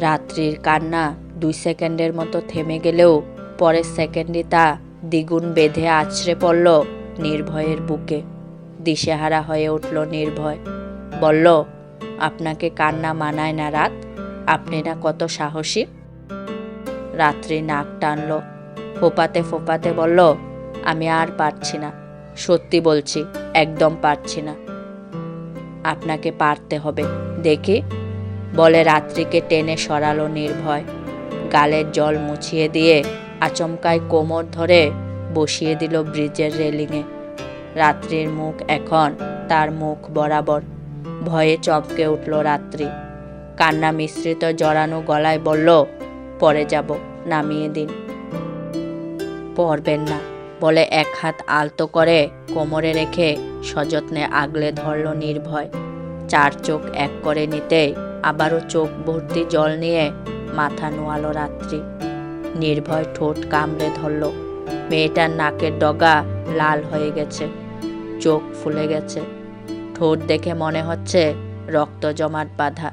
রাত্রির কান্না দুই সেকেন্ডের মতো থেমে গেলেও পরের সেকেন্ডে তা দ্বিগুণ বেঁধে আছড়ে পড়ল নির্ভয়ের বুকে। দিশেহারা হয়ে উঠল নির্ভয়। বলল, আপনাকে কান্না মানায় না রাত? আপনি না কত সাহসী? রাত্রি নাক টানল। ফোপাতে ফোপাতে বলল, আমি আর পারছি না। সত্যি বলছি, একদম পারছি না। আপনাকে পারতে হবে। দেখি বলে রাত্রিকে টেনে সরালো নির্ভয়। গালের জল মুছিয়ে দিয়ে আচমকায় কোমর ধরে বসিয়ে দিল ব্রিজের রেলিংয়ে রাত্রির মুখ এখন তার মুখ বরাবর। ভয়ে চমকে উঠল রাত্রি। কান্না মিশ্রিত জড়ানো গলায় বলল, পরে যাব, নামিয়ে দিন। পরবেন না। বলে এক হাত আলতো করে কোমরে রেখে সযত্নে আগলে ধরল নির্ভয়। চার চোখ এক করে নিতে আবারও চোখ ভর্তি জল নিয়ে মাথা নোয়ালো রাত্রি। নির্ভয় ঠোঁট কামড়ে ধরল। মেয়েটার নাকের ডগা লাল হয়ে গেছে, চোখ ফুলে গেছে। ঠোঁট দেখে মনে হচ্ছে রক্ত জমাট বাঁধা।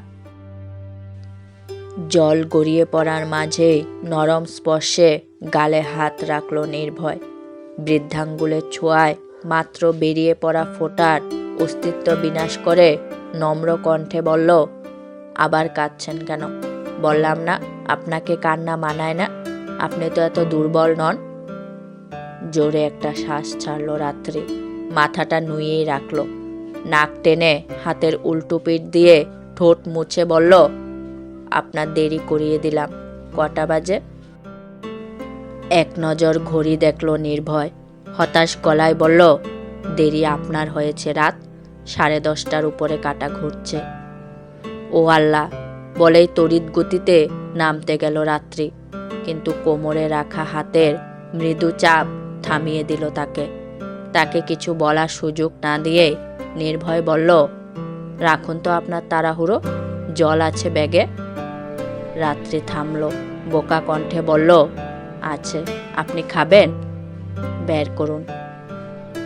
জল গড়িয়ে পড়ার মাঝে নরম স্পর্শে গালে হাত রাখল নির্ভয়। বৃদ্ধাঙ্গুলের ছোঁয়ায় মাত্র বেরিয়ে পড়া ফোটার অস্তিত্ব বিনাশ করে নম্র কণ্ঠে বলল আবার কাঁদছেন কেন? বললাম না, আপনাকে কান্না মানায় না? আপনি তো এত দুর্বল নন। জোরে একটা শ্বাস ছাড়লো রাত্রি। মাথাটা নুয়েই রাখল। নাক টেনে হাতের উল্টো পিঠ দিয়ে ঠোঁট মুছে বলল, আপনার দেরি করিয়ে দিলাম। কটা বাজে? এক নজর ঘড়ি দেখল নির্ভয়। হতাশ গলায় বলল, দেরি আপনার হয়েছে রাত। সাড়ে দশটার উপরে কাটা ঘুরছে। ও আল্লাহ, বলেই তড়িৎ গতিতে নামতে গেল রাত্রি। কিন্তু কোমরে রাখা হাতের মৃদু চাপ থামিয়ে দিল তাকে। তাকে কিছু বলার সুযোগ না দিয়ে নির্ভয় বলল, রাখুন তো আপনার তাড়াহুড়ো, জল আছে ব্যাগে। রাত্রি থামল, বোকা কণ্ঠে বলল, আছে, আপনি খাবেন? বের করুন।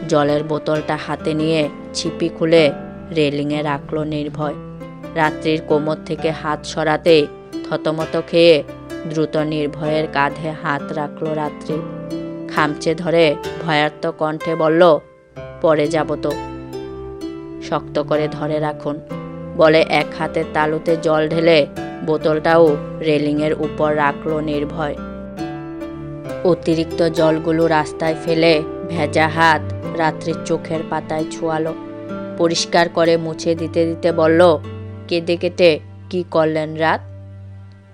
জলের বোতলটা হাতে নিয়ে ছিপি খুলে রেলিংয়ে রাখল নির্ভয়। রাত্রির কোমর থেকে হাত সরাতে থতমত খেয়ে দ্রুত নির্ভয়ের কাঁধে হাত রাখল রাত্রি। খামচে ধরে ভয়ার্ত কণ্ঠে বলল পরে যাব তো। শক্ত করে ধরে রাখুন। বলে এক হাতের তালুতে জল ঢেলে বোতলটাও রেলিংয়ের উপর রাখল নির্ভয়। অতিরিক্ত জলগুলো রাস্তায় ফেলে ভেজা হাত রাত্রির চোখের পাতায় ছোঁয়ালো। পরিষ্কার করে মুছে দিতে দিতে বলল কেঁদে কেটে কি করলেন রাত?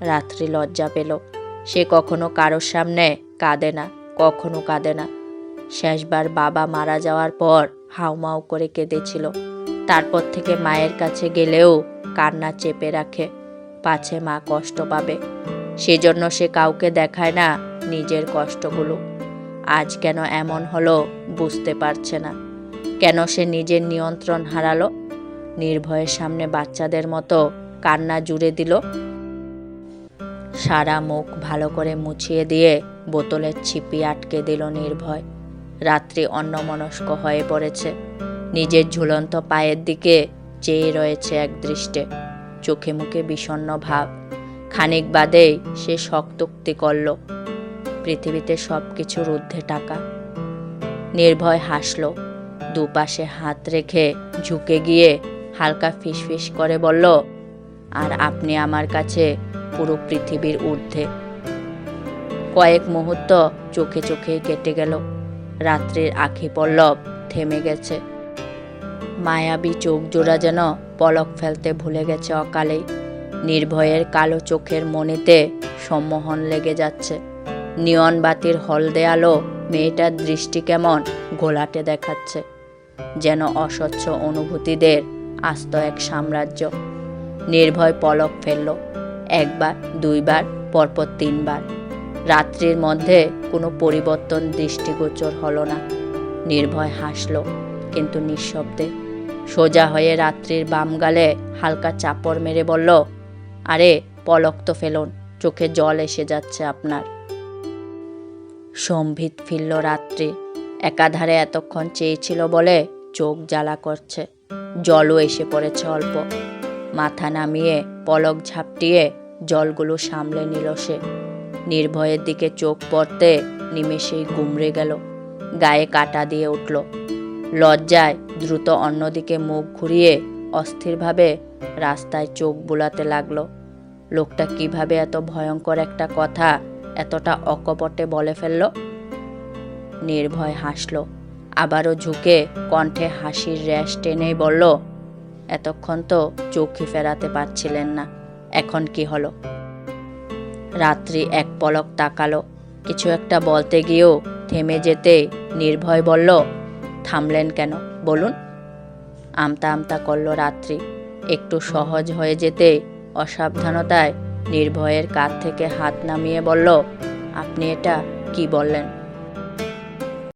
রাত্রি লজ্জা পেল। সে কখনো কারোর সামনে কাঁদে না, কখনো কাঁদে না। শেষবার বাবা মারা যাওয়ার পর হাউমাউ করে কেঁদেছিল। তারপর থেকে মায়ের কাছে গেলেও কান্না চেপে রাখে, পাছে মা কষ্ট পাবে। সেজন্য সে কাউকে দেখায় না নিজের কষ্টগুলো। আজ কেন এমন হলো বুঝতে পারছে না। কেন সে নিজের নিয়ন্ত্রণ হারালো? নির্ভয়ের সামনে বাচ্চাদের মতো কান্না জুড়ে দিল। সারা মুখ ভালো করে মুছিয়ে দিয়ে বোতলের ছিপি আটকে দিল নির্ভয়। রাত্রি অন্যমনস্ক হয়ে পড়েছে। নিজের ঝুলন্ত পায়ের দিকে চেয়ে রয়েছে এক দৃষ্টে। চোখে মুখে বিষণ্ণ ভাব। খানিক বাদেই সে শক্তোক্তি করল, পৃথিবীতে সব কিছুর ঊর্ধ্বে টাকা। নির্ভয় হাসল, দুপাশে হাত রেখে ঝুঁকে গিয়ে হালকা ফিসফিস করে বলল, আর আপনি আমার কাছে পুরো পৃথিবীর ঊর্ধ্বে। কয়েক মুহূর্ত চোখে চোখে কেটে গেল। রাত্রির আখি পল্লব থেমে গেছে। মায়াবী চোখ জোড়া যেন পলক ফেলতে ভুলে গেছে অকালেই। নির্ভয়ের কালো চোখের মনেতে সম্মোহন লেগে যাচ্ছে। নিয়ন বাতির হলদে আলো মেয়েটার দৃষ্টি কেমন ঘোলাটে দেখাচ্ছে। যেন অস্বচ্ছ অনুভূতিদের আস্ত এক সাম্রাজ্য। নির্ভয় পলক ফেলল, একবার, দুইবার, পরপর তিনবার। রাত্রির মধ্যে কোনো পরিবর্তন দৃষ্টিগোচর হলো না। নির্ভয় হাসল, কিন্তু নিঃশব্দে। সোজা হয়ে রাত্রির বাম গালে হালকা চাপড় মেরে বলল, আরে, পলক তো ফেলুন, চোখে জল এসে যাচ্ছে আপনার। সম্ভিত ফিরল রাত্রি, একাধারে এতক্ষণ চেয়েছিল বলে চোখ জ্বালা করছে। জলও এসে পড়েছে অল্প। মাথা নামিয়ে পলক ঝাপটিয়ে জলগুলো সামলে নিল সে। নির্ভয়ের দিকে চোখ পড়তে নিমেষেই গুমড়ে গেল। গায়ে কাটা দিয়ে উঠল। লজ্জায় দ্রুত অন্যদিকে মুখ ঘুরিয়ে অস্থিরভাবে রাস্তায় চোখ বুলাতে লাগল। লোকটা কীভাবে এত ভয়ঙ্কর একটা কথা এতটা অকপটে বলে ফেলল? নির্ভয় হাসল। আবারও ঝুঁকে কণ্ঠে হাসির র্যাশ টেনেই বলল, এতক্ষণ তো চোখই ফেরাতে পারছিলেন না, এখন কি হলো? রাত্রি এক পলক তাকালো, কিছু একটা বলতে গিয়েও থেমে যেতে নির্ভয় বলল, থামলেন কেন? বলুন। আমতা আমতা করল রাত্রি, একটু সহজ হয়ে যেতে অসাবধানতায় নির্ভয়ের কাঁধ থেকে হাত নামিয়ে বলল, আপনি এটা কি বললেন?